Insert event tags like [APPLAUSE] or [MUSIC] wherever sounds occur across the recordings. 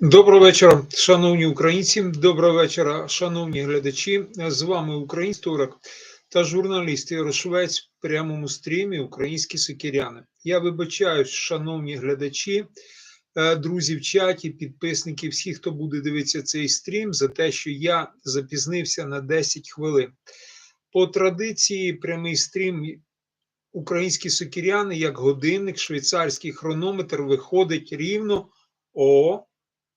Доброго вечора, шановні українці. Доброго вечора, шановні глядачі. З вами український історик та журналіст Ігор Швець в прямому стрімі Українські сокиряни. Я вибачаюсь, шановні глядачі, е, друзі в чаті, підписники, всі, хто буде дивитися цей стрім, за те, що я запізнився на 10 хвилин. По традиції, прямий стрім Українські сокиряни, як годинник, швейцарський хронометр виходить рівно о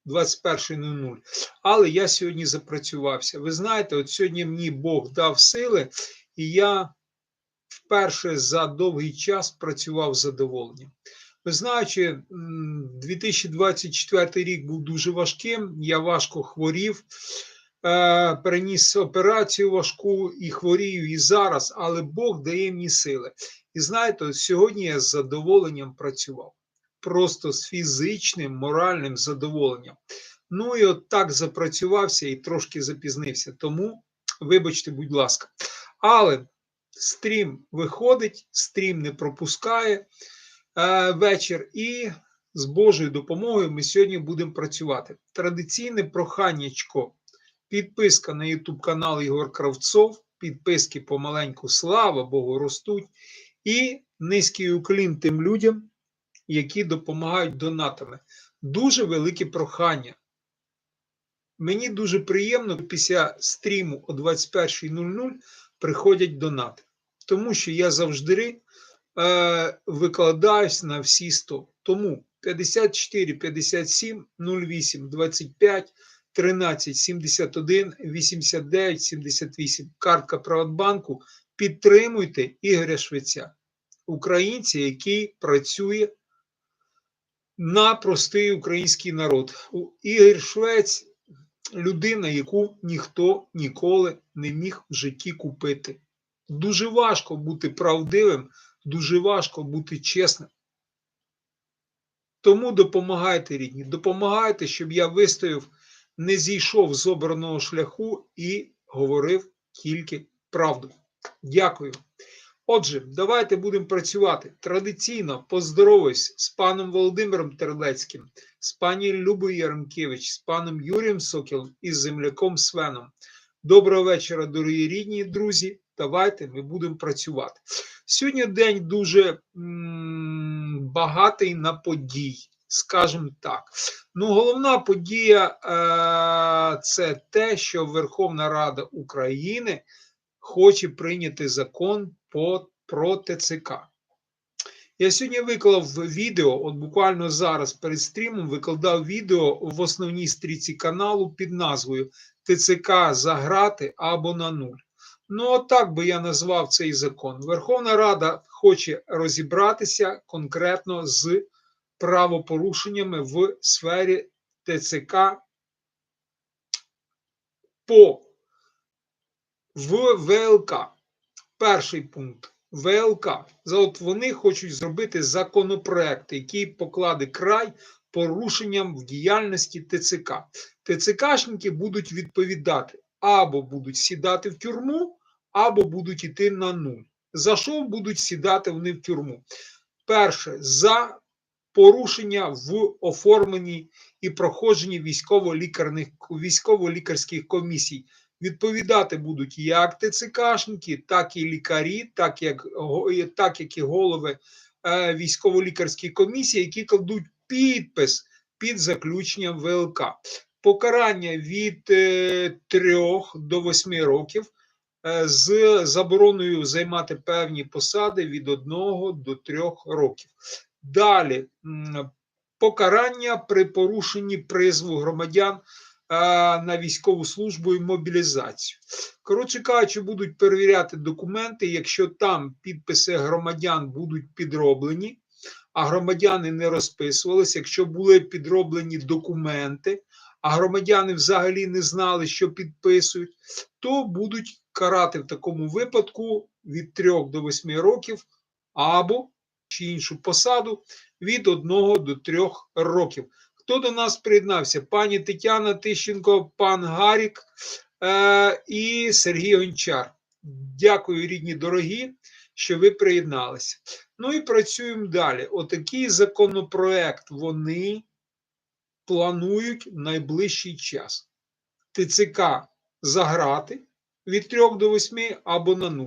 21.00. Але я сьогодні запрацювався. Ви знаєте, от сьогодні мені Бог дав сили, і я вперше за довгий час працював з задоволенням. Ви знаєте, 2024 рік був дуже важким, я важко хворів, е, переніс операцію важку і хворію і зараз, але Бог дає мені сили. І знаєте, сьогодні я з задоволенням працював просто з фізичним, моральним задоволенням. Ну і от так запрацювався і трошки запізнився. Тому, вибачте, будь ласка. Але стрім виходить, стрім не пропускає е, вечір, і з Божою допомогою ми сьогодні будемо працювати. Традиційне проханнячко, підписка на YouTube канал Ігор Кравцов, підписки помаленьку, слава Богу, ростуть. І низький уклін тим людям, які допомагають донатами. Дуже велике прохання. Мені дуже приємно після стріму о 21.00 приходять донати, тому що я завжди е, викладаюсь на всі 100. Тому 54 57 08 25 13 71 89 78. Картка Приватбанку. Підтримуйте Ігоря Швеця, українця, який працює на простий український народ. Ігор Швець людина, яку ніхто ніколи не міг в житті купити. Дуже важко бути правдивим, дуже важко бути чесним. Тому допомагайте рідні, допомагайте, щоб я вистояв, не зійшов з обраного шляху і говорив тільки правду. Дякую. Отже, давайте будемо працювати традиційно поздороваюсь з паном Володимиром Терлецьким, з пані Любою Яремкевич, з паном Юрієм Сокілом і з земляком Свеном. Доброго вечора, дорогі рідні друзі. Давайте ми будемо працювати. Сьогодні день дуже багатий на подій, скажімо так. Ну, головна подія е це те, що Верховна Рада України хоче прийняти закон по, про ТЦК. Я сьогодні виклав відео, от буквально зараз перед стрімом викладав відео в основній стрічці каналу під назвою ТЦК за грати або на нуль. Ну, от так би я назвав цей закон. Верховна Рада хоче розібратися конкретно з правопорушеннями в сфері ТЦК по в ВЛК. Перший пункт ВЛК. От вони хочуть зробити законопроект, який покладе край порушенням в діяльності ТЦК. ТЦКшники будуть відповідати або будуть сідати в тюрму, або будуть йти на нуль. За що будуть сідати вони в тюрму? Перше, за порушення в оформленні і проходженні військово-лікарських комісій відповідати будуть як ТЦКшники, так і лікарі, так як так як і голови е, військово-лікарської комісії, які кладуть підпис під заключенням ВЛК. Покарання від 3 е, до 8 років е, з забороною займати певні посади від 1 до 3 років. Далі покарання при порушенні призву громадян на військову службу і мобілізацію. Коротше кажучи, будуть перевіряти документи, якщо там підписи громадян будуть підроблені, а громадяни не розписувалися, якщо були підроблені документи, а громадяни взагалі не знали, що підписують, то будуть карати в такому випадку від 3 до 8 років або чи іншу посаду від 1 до 3 років. Хто до нас приєднався? Пані Тетяна Тищенко, пан Гарік е, і Сергій Гончар. Дякую, рідні дорогі, що ви приєдналися. Ну і працюємо далі. Отакий законопроект вони планують в найближчий час. ТЦК заграти від 3 до 8 або на 0.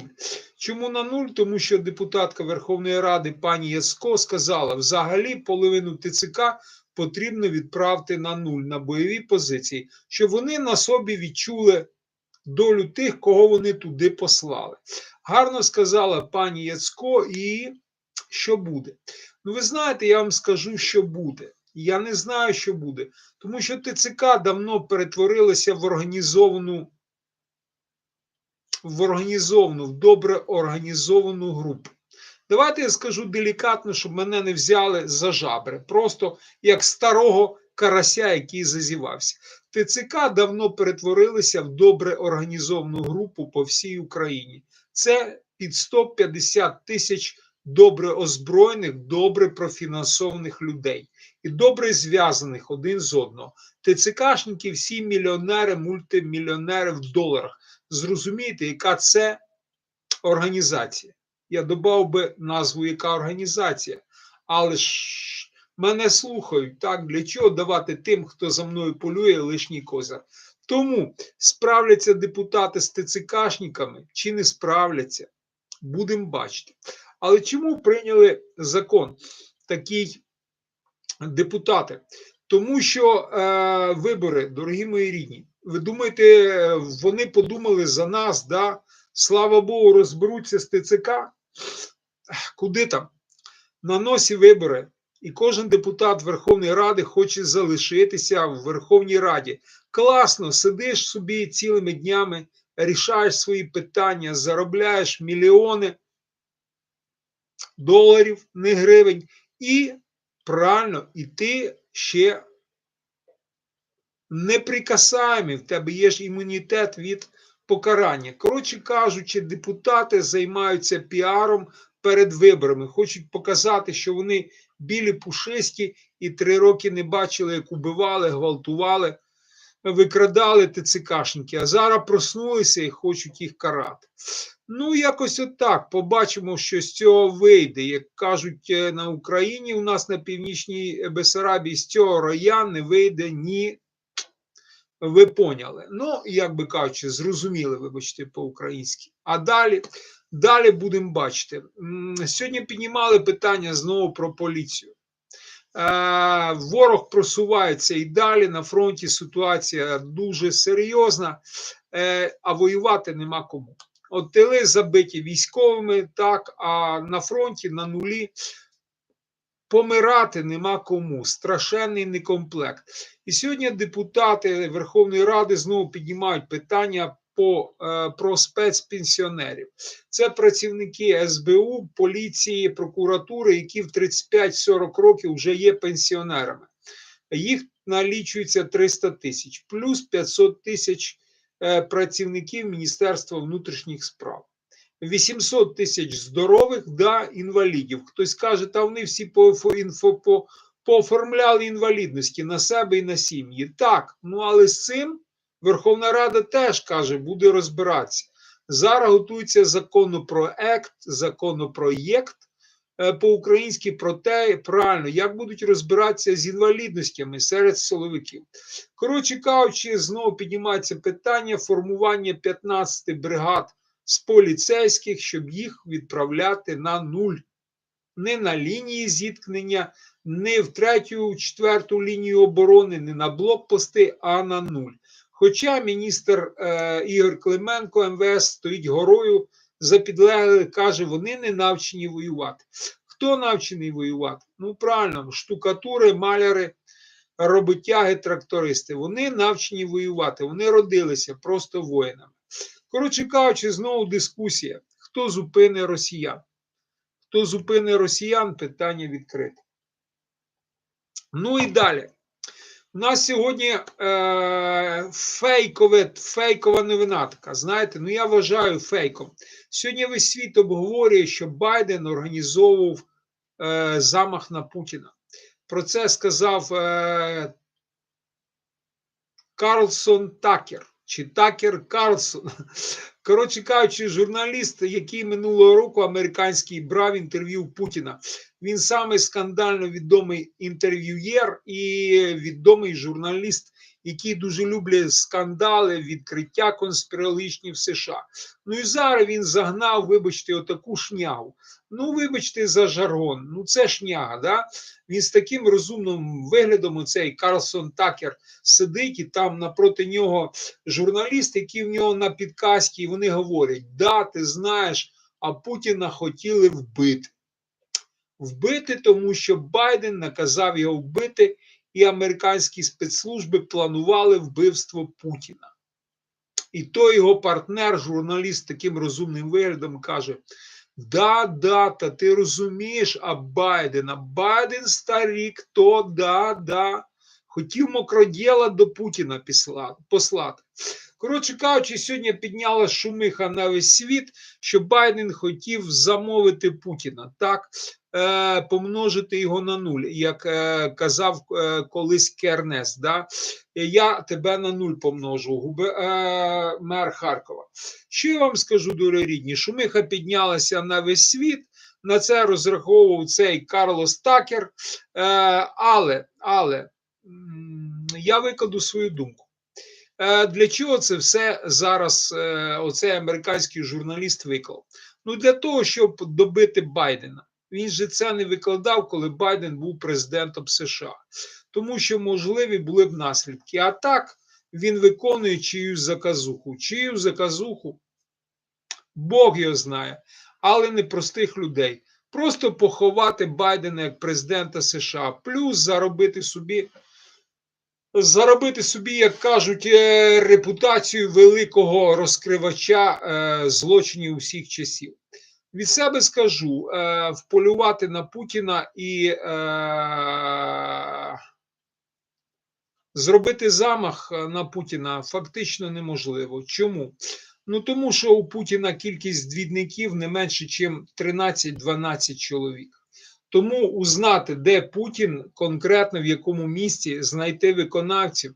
Чому на 0? Тому що депутатка Верховної Ради пані Яцко сказала, взагалі половину ТЦК потрібно відправити на 0 на бойові позиції, щоб вони на собі відчули долю тих, кого вони туди послали. Гарно сказала пані Яцко, і що буде? Ну, ви знаєте, я вам скажу, що буде. Я не знаю, що буде, тому що ТЦК давно перетворилося в організовану, в організовану, в добре організовану групу. Давайте я скажу делікатно, щоб мене не взяли за жабри, просто як старого карася, який зазівався. ТЦК давно перетворилися в добре організовану групу по всій Україні. Це під 150 тисяч добре озброєних, добре профінансованих людей і добре зв'язаних один з одного. ТЦКшники всі мільйонери, мультимільйонери в доларах. Зрозумієте, яка це організація. Я додав би назву, яка організація, але ж мене слухають, так для чого давати тим, хто за мною полює лишній козир. Тому справляться депутати з ТЦКшниками чи не справляться, будемо бачити. Але чому прийняли закон такий депутати? Тому що е, вибори, дорогі мої рідні, ви думаєте, вони подумали за нас, да? слава Богу, розберуться з ТЦК? Куди там? На носі вибори. І кожен депутат Верховної Ради хоче залишитися в Верховній Раді. Класно, сидиш собі цілими днями, рішаєш свої питання, заробляєш мільйони доларів, не гривень, і правильно, і ти ще неприкасаємий, в тебе є ж імунітет від покарання. Коротше кажучи, депутати займаються піаром перед виборами, хочуть показати, що вони білі пушисті і три роки не бачили, як убивали, гвалтували, викрадали ТЦКшники, а зараз проснулися і хочуть їх карати. Ну, якось отак. Побачимо, що з цього вийде. Як кажуть на Україні, у нас на північній Бесарабії з цього роя не вийде ні. Ви поняли. Ну, як би кажучи, зрозуміли, вибачте, по-українськи. А далі, далі будемо бачити. Сьогодні піднімали питання знову про поліцію. Е, ворог просувається і далі. На фронті ситуація дуже серйозна, е, а воювати нема кому. От тили забиті військовими, так, а на фронті на нулі помирати нема кому. Страшенний некомплект. І сьогодні депутати Верховної Ради знову піднімають питання по, е, про спецпенсіонерів. Це працівники СБУ, поліції, прокуратури, які в 35-40 років вже є пенсіонерами. Їх налічується 300 тисяч, плюс 500 тисяч е, працівників Міністерства внутрішніх справ. 800 тисяч здорових да інвалідів. Хтось каже, та вони всі по, інфо, по, пооформляли інвалідності на себе і на сім'ї. Так, ну але з цим Верховна Рада теж каже, буде розбиратися. Зараз готується законопроект, законопроєкт е, по-українськи про те, правильно, як будуть розбиратися з інвалідностями серед силовиків. Коротше кажучи, знову піднімається питання формування 15 бригад з поліцейських, щоб їх відправляти на нуль. Не на лінії зіткнення, не в третю, четверту лінію оборони, не на блокпости, а на нуль. Хоча міністр е, Ігор Клименко МВС стоїть горою за підлеглих, каже, вони не навчені воювати. Хто навчений воювати? Ну, правильно, штукатури, маляри, роботяги, трактористи. Вони навчені воювати, вони родилися просто воїнами. Коротше кажучи, знову дискусія: хто зупине росіян? Хто зупине росіян? Питання відкрите. Ну і далі. У нас сьогодні е, фейкове, фейкова новина така. Знаєте, ну я вважаю фейком. Сьогодні весь світ обговорює, що Байден організовував е, замах на Путіна. Про це сказав е, Карлсон Такер чи Такер Карлсон. [LAUGHS] Коротше кажучи, журналіст, який минулого року американський брав інтерв'ю Путіна. Він саме скандально відомий інтерв'юєр і відомий журналіст, який дуже люблять скандали, відкриття конспірологічні в США. Ну і зараз він загнав, вибачте, отаку шнягу. Ну, вибачте, за жаргон. Ну, це шняга, да? Він з таким розумним виглядом, оцей Карлсон Такер сидить, і там напроти нього журналіст, який в нього на підкасті, і вони говорять: да, ти знаєш, а Путіна хотіли вбити. Вбити, тому що Байден наказав його вбити, і американські спецслужби планували вбивство Путіна. І той його партнер, журналіст, таким розумним виглядом каже: Да, да, та ти розумієш, а Байден, а Байден старік, то да, да. Хотів мокроділа до Путіна послати. Коротше кажучи, сьогодні підняла шумиха на весь світ, що Байден хотів замовити Путіна, так, е, помножити його на нуль, як е, казав е, колись Кернес. Да? Я тебе на нуль помножу, губи, е, мер Харкова. Що я вам скажу, дури рідні? Шумиха піднялася на весь світ. На це розраховував цей Карлос Такер. Е, але, але я викладу свою думку. Е, для чого це все зараз? Е, оцей американський журналіст виклав? Ну для того, щоб добити Байдена. Він же це не викладав, коли Байден був президентом США, тому що можливі були б наслідки. А так він виконує чиюсь заказуху. Чию заказуху Бог його знає, але не простих людей. Просто поховати Байдена як президента США, плюс заробити собі заробити собі, як кажуть, е, репутацію великого розкривача е, злочинів усіх часів. Від себе скажу: е, вполювати на Путіна і зробити замах на Путіна фактично неможливо. Чому? Ну тому що у Путіна кількість двідників не менше, ніж 13-12 чоловік. Тому узнати, де Путін конкретно в якому місці знайти виконавців,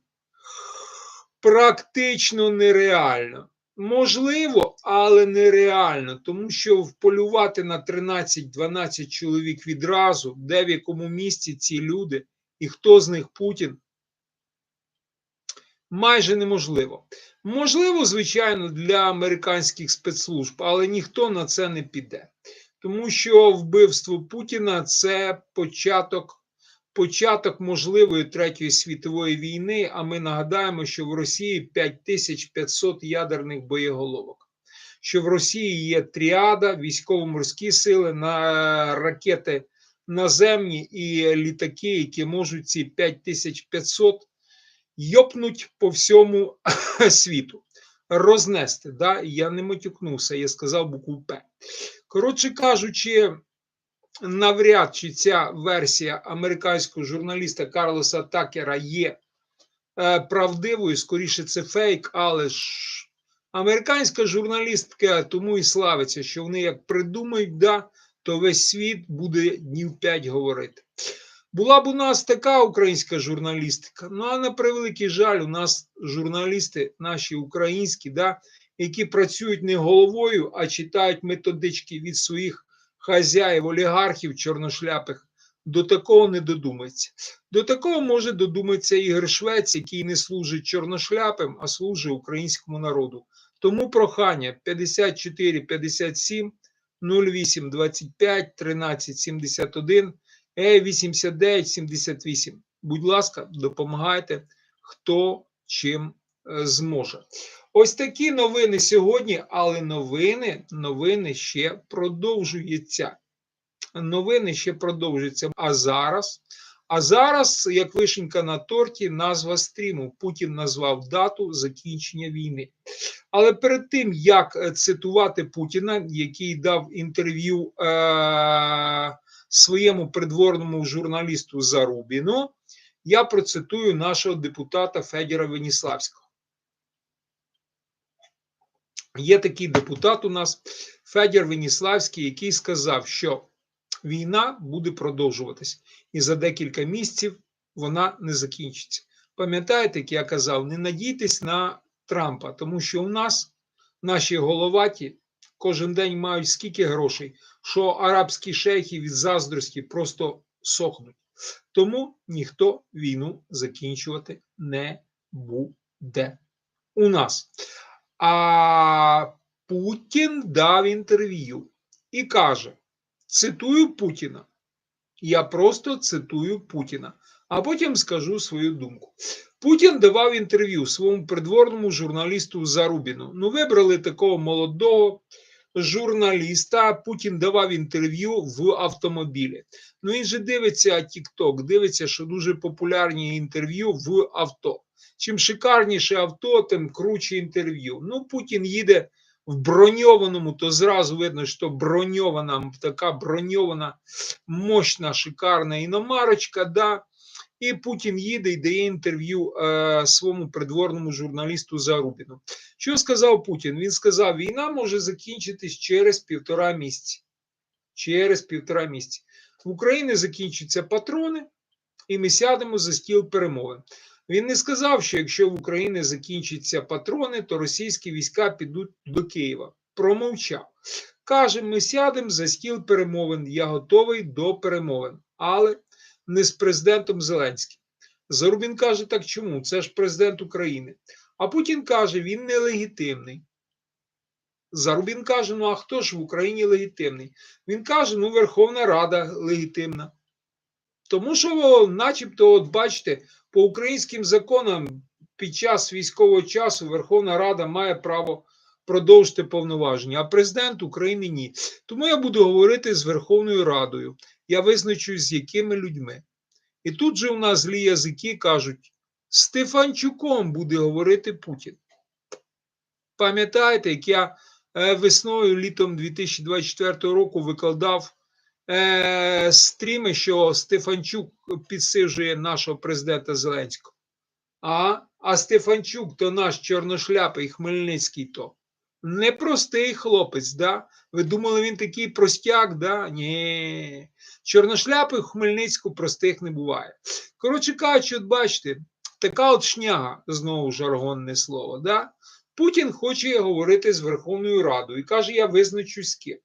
практично нереально. Можливо, але нереально, тому що вполювати на 13-12 чоловік відразу, де в якому місці ці люди і хто з них Путін, майже неможливо. Можливо, звичайно, для американських спецслужб, але ніхто на це не піде тому що вбивство Путіна це початок початок можливої третьої світової війни. А ми нагадаємо, що в Росії 5500 ядерних боєголовок. Що в Росії є тріада, військово-морські сили на ракети наземні і літаки, які можуть ці 5500 йопнуть по всьому [COUGHS] світу, рознести. Да? Я не матюкнувся, я сказав букву П. Коротше кажучи, навряд чи ця версія американського журналіста Карлоса Такера є е, правдивою, скоріше, це фейк, але ж американська журналістка тому і славиться, що вони як придумають, да, то весь світ буде днів п'ять говорити. Була б у нас така українська журналістика, ну а на превеликий жаль, у нас журналісти наші українські, да, які працюють не головою, а читають методички від своїх хазяїв, олігархів чорношляпих, до такого не додумається. До такого може додуматися Ігор Швець, який не служить чорношляпим, а служить українському народу. Тому прохання 54 57 08 25 13 71 89 78. Будь ласка, допомагайте, хто чим е, зможе. Ось такі новини сьогодні, але новини, новини ще продовжуються. Новини ще продовжуються. А зараз, а зараз, як вишенька на торті, назва стріму. Путін назвав дату закінчення війни. Але перед тим, як цитувати Путіна, який дав інтерв'ю е- своєму придворному журналісту Зарубіну, я процитую нашого депутата Федіра Веніславського. Є такий депутат у нас Федір Веніславський, який сказав, що війна буде продовжуватись, і за декілька місяців вона не закінчиться. Пам'ятаєте, як я казав, не надійтесь на Трампа, тому що у нас наші головаті кожен день мають скільки грошей, що арабські шейхи від заздрості просто сохнуть. Тому ніхто війну закінчувати не буде у нас. А Путін дав інтерв'ю і каже: цитую Путіна. Я просто цитую Путіна, а потім скажу свою думку. Путін давав інтерв'ю своєму придворному журналісту Зарубіну. Ну, вибрали такого молодого журналіста. Путін давав інтерв'ю в автомобілі. Ну він же дивиться TikTok, дивиться, що дуже популярні інтерв'ю в авто. Чим шикарніше авто, тим круче інтерв'ю. Ну, Путін їде в броньованому, то зразу видно, що броньована, така броньована, мощна, шикарна іномарочка. да. І Путін їде і дає інтерв'ю е, своєму придворному журналісту Зарубіну. Що сказав Путін? Він сказав, війна може закінчитись через півтора місяці. Через півтора місяці. В Україні закінчаться патрони, і ми сядемо за стіл перемовин. Він не сказав, що якщо в Україні закінчаться патрони, то російські війська підуть до Києва. Промовчав. Каже, ми сядемо за стіл перемовин. Я готовий до перемовин, але не з президентом Зеленським. Зарубін каже, так чому? Це ж президент України. А Путін каже, він нелегітимний. Зарубін каже: ну а хто ж в Україні легітимний? Він каже, ну Верховна Рада легітимна. Тому що, начебто, от бачите, по українським законам під час військового часу Верховна Рада має право продовжити повноваження, а президент України ні. Тому я буду говорити з Верховною Радою. Я визначусь, з якими людьми. І тут же у нас злі язики кажуть: Стефанчуком буде говорити Путін. Пам'ятаєте, як я е, весною, літом 2024 року викладав е, стріми, що Стефанчук підсижує нашого президента Зеленського. А а Стефанчук то наш чорношляпий Хмельницький то. Непростий хлопець, да? Ви думали, він такий простяк, да? Ні. Чорношляпих в Хмельницьку простих не буває. Коротше кажучи, от бачите, така от шняга, знову жаргонне слово. да? Путін хоче говорити з Верховною Радою і каже, я визначусь з ким.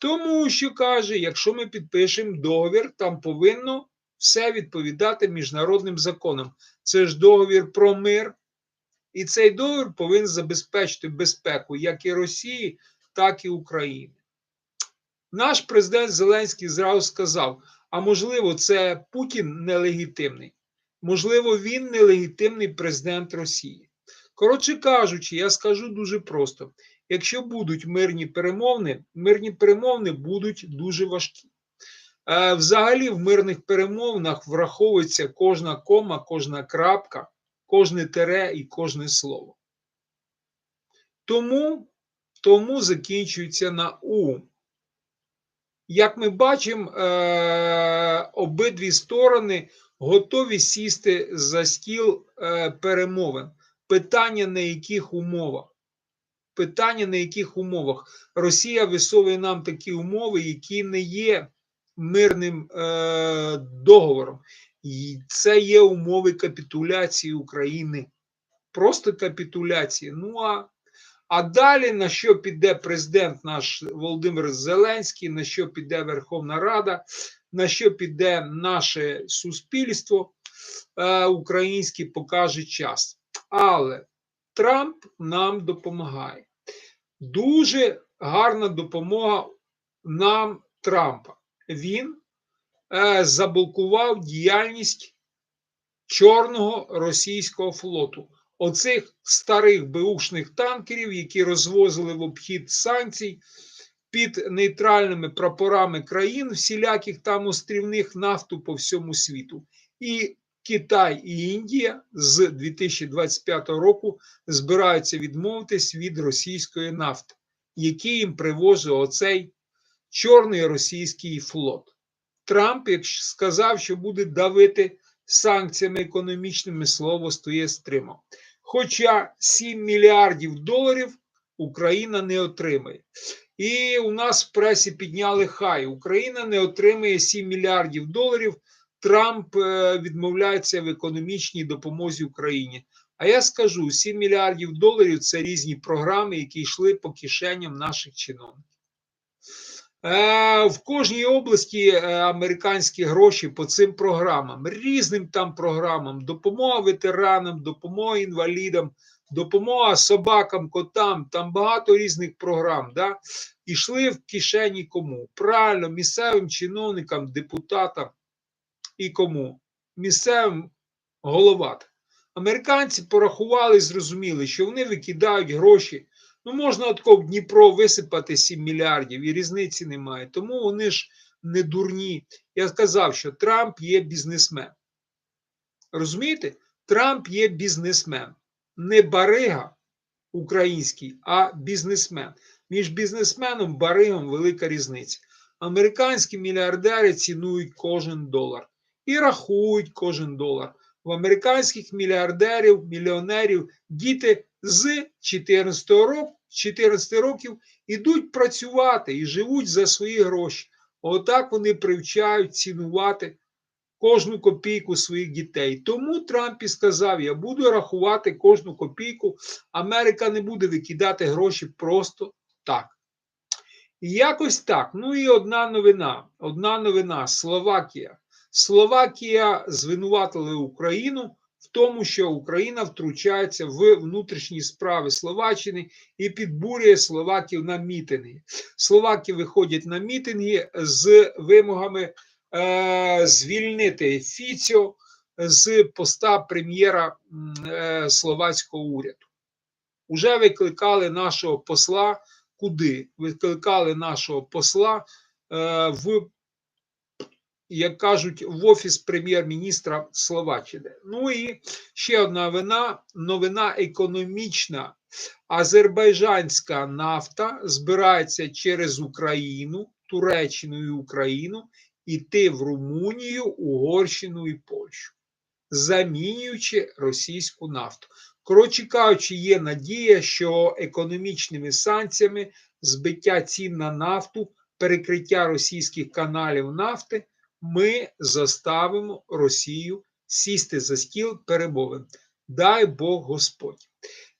Тому що каже, якщо ми підпишемо договір, там повинно все відповідати міжнародним законам. Це ж договір про мир. І цей договір повинен забезпечити безпеку як і Росії, так і України. Наш президент Зеленський зразу сказав: а можливо, це Путін нелегітимний, можливо, він нелегітимний президент Росії. Коротше кажучи, я скажу дуже просто: якщо будуть мирні перемовини, мирні перемовини будуть дуже важкі. Е, взагалі, в мирних перемовинах враховується кожна кома, кожна крапка, кожне тере і кожне слово. Тому, Тому закінчується на У. Як ми бачимо, е, обидві сторони готові сісти за стіл е, перемовин. Питання на яких умовах? Питання на яких умовах Росія висовує нам такі умови, які не є мирним е, договором. І це є умови капітуляції України. Просто капітуляції. Ну а а далі на що піде президент наш Володимир Зеленський, на що піде Верховна Рада, на що піде наше суспільство е, українське покаже час. Але Трамп нам допомагає. Дуже гарна допомога нам Трампа. Він е, заблокував діяльність Чорного російського флоту оцих старих беушних танкерів, які розвозили в обхід санкцій під нейтральними прапорами країн, всіляких там острівних нафту по всьому світу. І Китай і Індія з 2025 року збираються відмовитись від російської нафти, який їм привозив оцей чорний російський флот. Трамп сказав, що буде давити санкціями економічними, слово стоє стримав. Хоча 7 мільярдів доларів Україна не отримає. І у нас в пресі підняли хай. Україна не отримає 7 мільярдів доларів. Трамп е, відмовляється в економічній допомозі Україні. А я скажу: 7 мільярдів доларів це різні програми, які йшли по кишеням наших чиновників. Е, В кожній області е, американські гроші по цим програмам, різним там програмам, допомога ветеранам, допомога інвалідам, допомога собакам, котам, там багато різних програм. Да? Ішли в кишені кому? Правильно, місцевим чиновникам, депутатам і кому? Місцевим головатам. Американці порахували зрозуміли, що вони викидають гроші. Ну, можна тако в Дніпро висипати 7 мільярдів і різниці немає. Тому вони ж не дурні. Я сказав, що Трамп є бізнесмен. Розумієте? Трамп є бізнесмен. Не барига український, а бізнесмен. Між бізнесменом баригом велика різниця. Американські мільярдери цінують кожен долар і рахують кожен долар. В американських мільярдерів, мільйонерів діти з 14 років, 14 років ідуть працювати і живуть за свої гроші. Отак вони привчають цінувати кожну копійку своїх дітей. Тому Трамп і сказав: я буду рахувати кожну копійку. Америка не буде викидати гроші просто так. І якось так. Ну і одна новина. Одна новина: Словакія. Словакія звинуватила Україну в тому, що Україна втручається в внутрішні справи Словаччини і підбурює Словаків на мітинги. Словаки виходять на мітинги з вимогами е, звільнити Фіцьо з поста прем'єра е, словацького уряду. Уже викликали нашого посла куди? Викликали нашого посла е, в як кажуть, в офіс прем'єр-міністра Словаччини. Ну і ще одна новина, новина економічна. Азербайджанська нафта збирається через Україну, Туреччину і Україну іти в Румунію, Угорщину і Польщу, замінюючи російську нафту. Коротше кажучи, є надія, що економічними санкціями збиття цін на нафту, перекриття російських каналів нафти ми заставимо Росію сісти за стіл перемовин. Дай Бог Господь.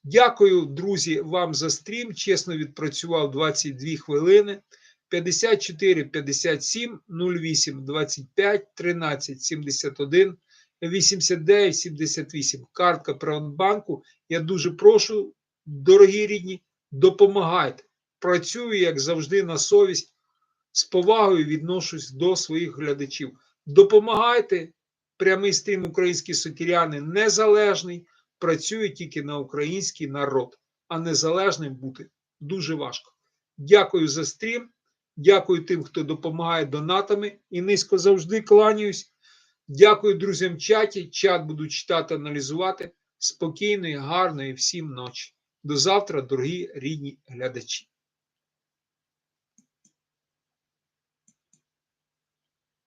Дякую, друзі, вам за стрім. Чесно відпрацював 22 хвилини. 54 57 08 25 13 71 89 78. Картка Приватбанку. Я дуже прошу, дорогі рідні, допомагайте. Працюю, як завжди, на совість з повагою відношусь до своїх глядачів. Допомагайте. Прямий стрім українські сокіряни незалежний, працює тільки на український народ, а незалежним бути дуже важко. Дякую за стрім. Дякую тим, хто допомагає донатами і низько завжди кланяюсь. Дякую друзям в чаті. Чат буду читати, аналізувати. Спокійної, гарної всім ночі. До завтра, дорогі рідні глядачі.